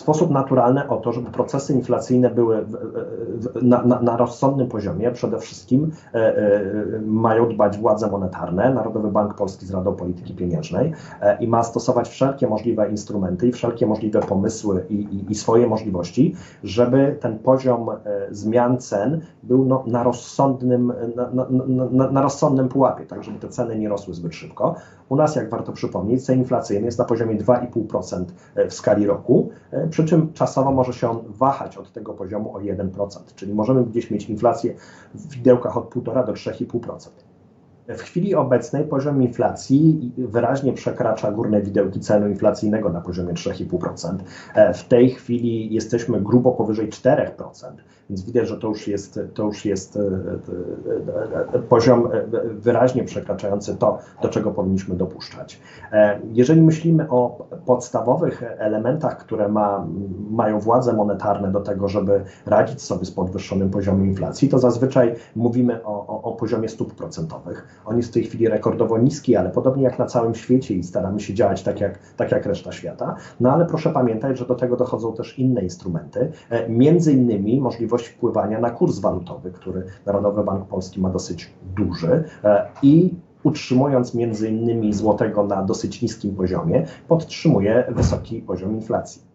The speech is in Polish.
sposób naturalny o to, żeby procesy inflacyjne były na, na, na, rozsądnym poziomie. Przede wszystkim e, e, mają dbać władze monetarne, Narodowy Bank Polski z Radą Polityki Pieniężnej e, i ma stosować wszelkie możliwe instrumenty i wszelkie możliwe pomysły i, i, i swoje możliwości, żeby ten poziom e, zmian cen był no, na, rozsądnym, na, na, na rozsądnym pułapie, tak żeby te ceny nie rosły zbyt szybko. U nas, jak warto przypomnieć, cel inflacyjny jest na poziomie 2,5% e, w skali roku, e, przy czym czasowo może się on wahać od tego poziomu o 1%, czyli możemy gdzieś mieć inflację w widełkach od 1,5 do 3,5%. W chwili obecnej poziom inflacji wyraźnie przekracza górne widełki celu inflacyjnego na poziomie 3,5%. E, w tej chwili jesteśmy grubo powyżej 4%, więc widać, że to już jest, to już jest e, e, poziom wyraźnie przekraczający to, do czego powinniśmy dopuszczać. Jeżeli myślimy o podstawowych elementach, które ma, mają władze monetarne do tego, żeby radzić sobie z podwyższonym poziomem inflacji, to zazwyczaj mówimy o, o, o poziomie stóp procentowych. On jest w tej chwili rekordowo niski, ale podobnie jak na całym świecie i staramy się działać tak jak, tak jak reszta świata. No ale proszę pamiętać, że do tego dochodzą też inne instrumenty, e, między innymi możliwość wpływania na kurs walutowy, który Narodowy Bank Polski ma dosyć duży e, i utrzymując między innymi złotego na dosyć niskim poziomie, podtrzymuje wysoki poziom inflacji.